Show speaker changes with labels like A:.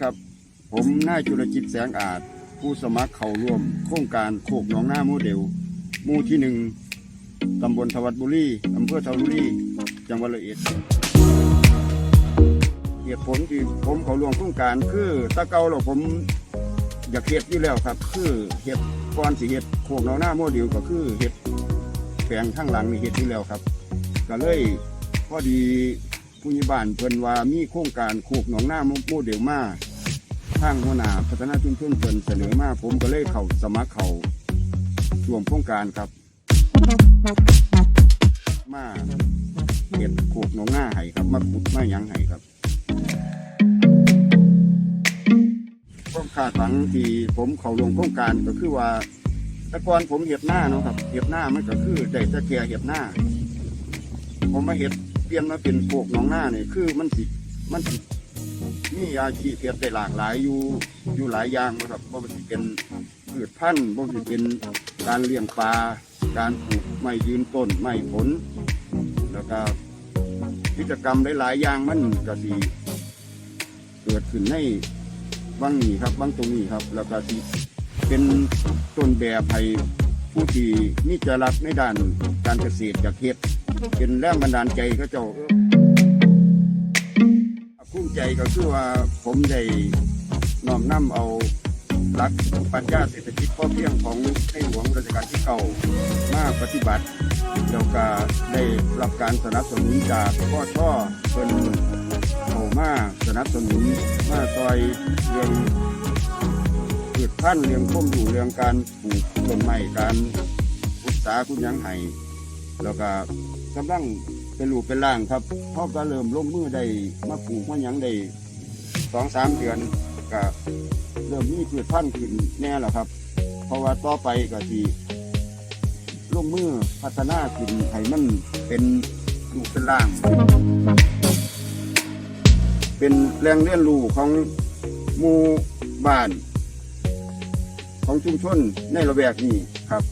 A: ครับ ผมนายจุลจิตแสงอาจ ผู้สมัครเข้าร่วม โครงการโคกหนองหน้าโมเดลหมู่ที่หนึ่งตำบลทวัดบุรีอำเภอทวัดบุรีจังหวัดร้อยเอ็ดเหตุผลที่ผมเข้าร่วมโครงการคือตะเกาเราผมอยากเฮ็ดอยู่แล้วครับ คือเฮ็ดก่อนสิเฮ็ดโคกหนองหน้าโมเดลก็คือเฮ็ดแปงข้างหลังนี่เฮ็ดอยู่แล้วครับ ก็เลยพอดีผู้ใหญ่บ้านเพิ่นว่ามีโครงการโคกหนองหน้าโมเดลมา ทางหัวหน้าพัฒนาชุมชนเพิ่นเสนอมาผมก็เลยเข้าสมัครเข้าร่วมโครงการครับ มาเก็บโคกหนองหน้าให้ครับ มาขุดมาหยังให้ครับความคาดหวังที่ผมเข้าร่วมโครงการก็คือว่าแต่ก่อนผมเห็ดหน้าเนาะครับเห็ดหน้ามันก็คือได้แต่แค่เห็ดหน้า ผมมาเห็ดเปลี่ยนมาเป็นโคกหนองหน้าเนี่ยคือมันสิมันสิ มีอาชีพเห็ดได้หลากหลายอยู่อยู่หลายอย่างนะครับบ่ว่าสิเป็นพืชพันธุ์บ่ว่าสิเป็นการเลี้ยงปลาการปลูกไม้ยืนต้นไม้ผล แล้วก็กิจกรรมหลายๆอย่างมันก็สิเกิดขึ้นในวังนี้ครับวังตรงนี้ครับ แล้วก็สิเป็นต้นแบบให้ผู้ที่มีจรักในด้านการเกษตรจากเฮ็ดเป็นแรงบันดาลใจเขาเจ้า ใจก็คือว่าผมได้น้อมนำเอาหลักปรัชญาเศรษฐกิจพอเพียงของในหลวงรัชกาลที่เก้ามาปฏิบัติแล้วก็ได้รับการสนับสนุนจากพ่อช่อเพิ่นเข้ามาสนับสนุนมาซอยเรื่องพืชพันธุ์เรื่องพุ่มอยู่เรื่องการปลูกต้นไม้การอุตสาหคุณยังไห้แล้วก็กำลัง เป็นรูปเป็นร่างครับพ่อก็เริ่มลงมือได้มาปลูกมาหยังได้สองสามเดือนก็เริ่มมีพืชพันธุ์ขึ้นแน่แล้วครับ เพราะว่าต่อไปก็ทีลงมือพัฒนาขึ้นให้มันเป็นรูปเป็นร่าง เป็นแรงเรียนรู้ของหมู่บ้าน ของชุมชนในระแวกนี้ครับ